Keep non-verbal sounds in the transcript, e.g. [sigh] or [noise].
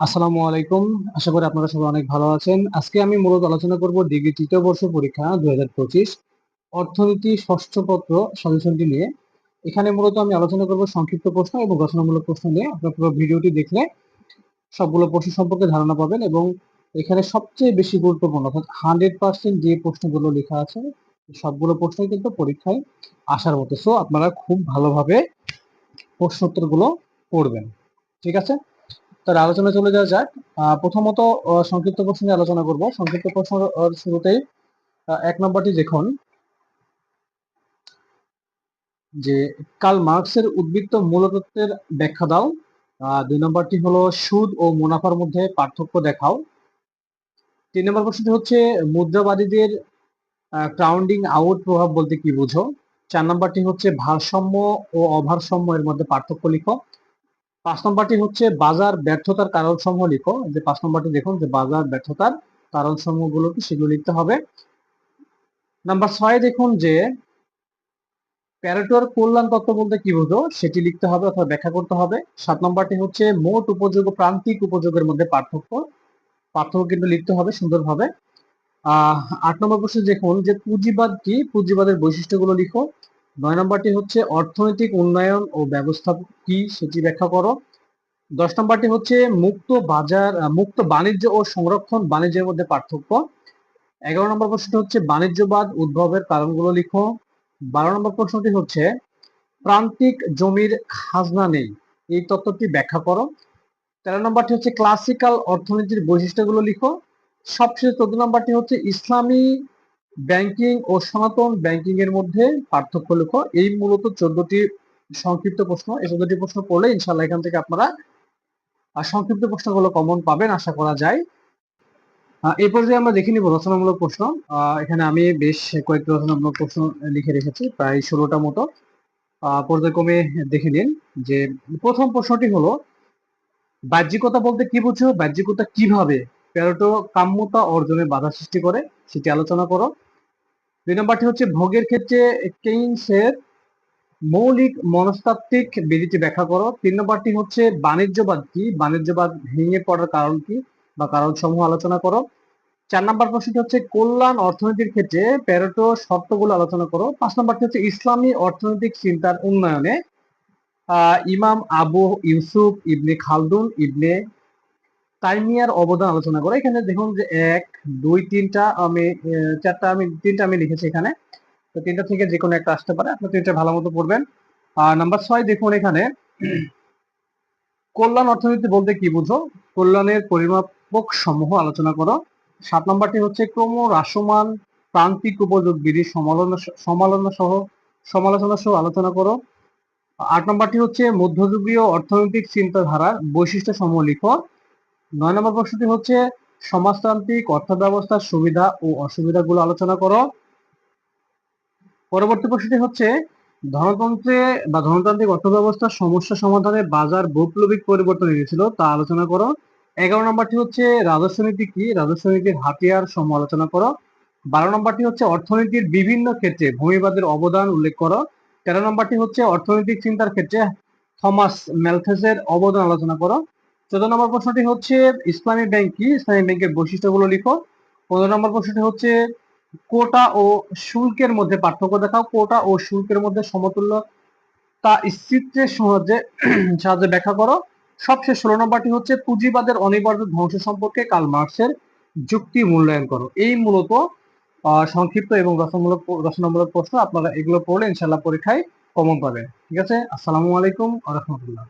আসসালামু আলাইকুম। আশা করি আপনারা সবাই অনেক ভালো আছেন। আজকে আমি মূলত আলোচনা করব ডিগ্রি তৃতীয় বর্ষ পরীক্ষা দুই হাজার পঁচিশ অর্থনীতি ষষ্ঠ পত্র সাজেশনটি নিয়ে। এখানে মূলত আমি আলোচনা করব সংক্ষিপ্ত প্রশ্ন এবং রচনামূলক প্রশ্ন নিয়ে। আপনার পুরো ভিডিওটি দেখলে সবগুলো প্রশ্ন সম্পর্কে ধারণা পাবেন এবং এখানে সবচেয়ে বেশি গুরুত্বপূর্ণ অর্থাৎ হান্ড্রেড পার্সেন্ট যে প্রশ্নগুলো লেখা আছে, সবগুলো প্রশ্নই কিন্তু পরীক্ষায় আসার মতো। সো আপনারা খুব ভালোভাবে প্রশ্ন উত্তরগুলো পড়বেন। ঠিক আছে? তার আলোচনা চলে যাওয়া যাক। প্রথমত সংক্ষিপ্ত প্রশ্ন আলোচনা করব। সংক্ষিপ্ত প্রশ্ন শুরুতেই এক নম্বরটি দেখুন। যে কাল মার্কসের উদ্বৃত্ত মূলতত্ত্বের ব্যাখ্যা দাও। দুই নম্বরটি হলো, সুদ ও মুনাফার মধ্যে পার্থক্য দেখাও। তিন নম্বর প্রশ্নটি হচ্ছে, মুদ্রাবাদীদের ক্রাউন্ডিং আউট প্রভাব বলতে কি বুঝো? চার নম্বরটি হচ্ছে, ভারসাম্য ও অভারসাম্য এর মধ্যে পার্থক্য লিখো। পাঁচ নম্বরটি হচ্ছে বাজার ব্যর্থতার কারণ সমূহ লিখো যে পাঁচ নম্বরটি দেখুন যে বাজার ব্যর্থতার কারণ সমূহগুলো কি সেগুলো লিখতে হবে। নাম্বার ছয় দেখুন যে প্যারেটোর কল্যাণ তত্ত্ব বলতে কি বুঝো? সেটি লিখতে হবে অথবা ব্যাখ্যা করতে হবে। সাত নম্বরটি হচ্ছে মোট উপযোগ প্রান্তিক উপযোগের মধ্যে পার্থক্য। পার্থক্য কিন্তু লিখতে হবে সুন্দরভাবে। আহ, আট নম্বর প্রশ্ন দেখুন যে পুঁজিবাদ কি? পুঁজিবাদের বৈশিষ্ট্যগুলো লিখো। নয় নম্বরটি হচ্ছে অর্থনৈতিক উন্নয়ন ও ব্যবস্থা কি সেটি ব্যাখ্যা করো। দশ নম্বরটি হচ্ছে মুক্ত বাজার মুক্ত বাণিজ্য ও সংরক্ষণ বাণিজ্যের মধ্যে পার্থক্য। এগারো নম্বর প্রশ্নটি হচ্ছে বাণিজ্যবাদ উদ্ভবের কারণগুলো লিখো। বারো নম্বর প্রশ্নটি হচ্ছে প্রান্তিক জমির খাজনা নেই, এই তত্ত্বটি ব্যাখ্যা করো। তেরো নম্বরটি হচ্ছে ক্লাসিক্যাল অর্থনীতির বৈশিষ্ট্যগুলো লিখো। সবশেষে চোদ্দ নম্বরটি হচ্ছে ইসলামী ব্যাংকিং ও সনাতন ব্যাংকিং এর মধ্যে পার্থক্য লেখো এই মূলত চোদ্দটি সংক্ষিপ্ত প্রশ্ন। এই চোদ্দটি প্রশ্ন পড়লে ইনশাল্লাহ এখান থেকে আপনারা সংক্ষিপ্ত প্রশ্নগুলো কমন পাবেন, আশা করা যায়। এই পর্যায়ে আমরা দেখে নিব রচনামূলক প্রশ্ন। এখানে আমি বেশ কয়েকটি রচনামূলক প্রশ্ন লিখে রেখেছি, প্রায় ষোলোটা মতো। পর্যায়ক্রমে দেখে নিন যে প্রথম প্রশ্নটি হলো, বাহ্যিকতা বলতে কি বুঝো? বাহ্যিকতা কীভাবে? প্যারোটো কাম্যতা অর্জনে বাধা সৃষ্টি করে, সেটি আলোচনা করো। দুই নম্বরটি হচ্ছে ভোগের ক্ষেত্রে কেইনসের মৌলিক মনস্তাত্ত্বিক বিধিটি ব্যাখ্যা করো। তিন নম্বরটি হচ্ছে বাণিজ্যবাদ কি? বাণিজ্যবাদ ভেঙে পড়ার কারণ কি বা কারণ সমূহ আলোচনা করো। চার নম্বর প্রশ্নটি হচ্ছে কল্যাণ অর্থনীতির ক্ষেত্রে প্যারোটো শর্তগুলো আলোচনা করো। পাঁচ নম্বরটি হচ্ছে ইসলামী অর্থনৈতিক চিন্তার উন্নয়নে Imam Abu Yusuf Ibn Khaldun ইবনে তাইমিয়ার অবদান আলোচনা করো। এখানে দেখুন যে এক, দুই, তিনটা আমি চারটা আমি, তিনটা আমি লিখেছি এখানে। তো তিনটা থেকে যে কোনো একটা আসতে পারে। আপনি তিনটা ভালো মতো পড়বেন। আর নাম্বার ছয় দেখুন এখানে। কল্যাণ অর্থনীতি বলতে কি বুঝো? কল্যাণের পরিমাপক সমূহ আলোচনা করো। সাত নম্বরটি হচ্ছে ক্রম হ্রাসমান প্রান্তিক উপযোগ সমালোচনা সমালোচনা সহ সমালোচনা সহ আলোচনা করো। আট নম্বরটি হচ্ছে মধ্যযুগীয় অর্থনৈতিক চিন্তাধারার বৈশিষ্ট্য সমূহ লিখো। নয় নম্বর প্রশ্নটি হচ্ছে, সমাজতান্ত্রিক অর্থ ব্যবস্থার সুবিধা ও অসুবিধাগুলো আলোচনা করো। পরবর্তী প্রশ্নটি হচ্ছে, ধনতন্ত্রে বা ধনতান্ত্রিক অর্থ ব্যবস্থার সমস্যা সমাধানে বাজার বৈপ্লবিক পরিবর্তন এনেছিল তা আলোচনা করো। এগারো নম্বরটি হচ্ছে, রাজস্ব নীতি কি? রাজস্ব নীতির হাতিয়ার সমালোচনা করো। বারো নম্বরটি হচ্ছে, অর্থনীতির বিভিন্ন ক্ষেত্রে ভূমিবাদের অবদান উল্লেখ করো। তেরো নম্বরটি হচ্ছে, অর্থনৈতিক চিন্তার ক্ষেত্রে থমাস ম্যালথেসের অবদান আলোচনা করো। চোদ্দ নম্বর প্রশ্নটি হচ্ছে ইসলামী ব্যাংক কি? ইসলামী ব্যাংকের বৈশিষ্ট্যগুলো লিখো। পনেরো নম্বর প্রশ্নটি হচ্ছে, কোটা ও শুল্কের মধ্যে পার্থক্য দেখাও। কোটা ও শুল্কের মধ্যে সমতুল্য তা চিত্রের সাহায্যে [clears throat] সাহায্যে ব্যাখ্যা করো। সবশেষ ষোলো নম্বরটি হচ্ছে, পুঁজিবাদের অনিবার্য ধ্বংস সম্পর্কে কাল মার্কসের যুক্তি মূল্যায়ন করো। এই মূলত সংক্ষিপ্ত এবং রচনামূলক রচনামূলক প্রশ্ন। আপনারা এগুলো পড়লে ইনশাল্লাহ পরীক্ষায় কমন পাবেন। ঠিক আছে? আসসালামু আলাইকুম আ রহমতুল্লাহ।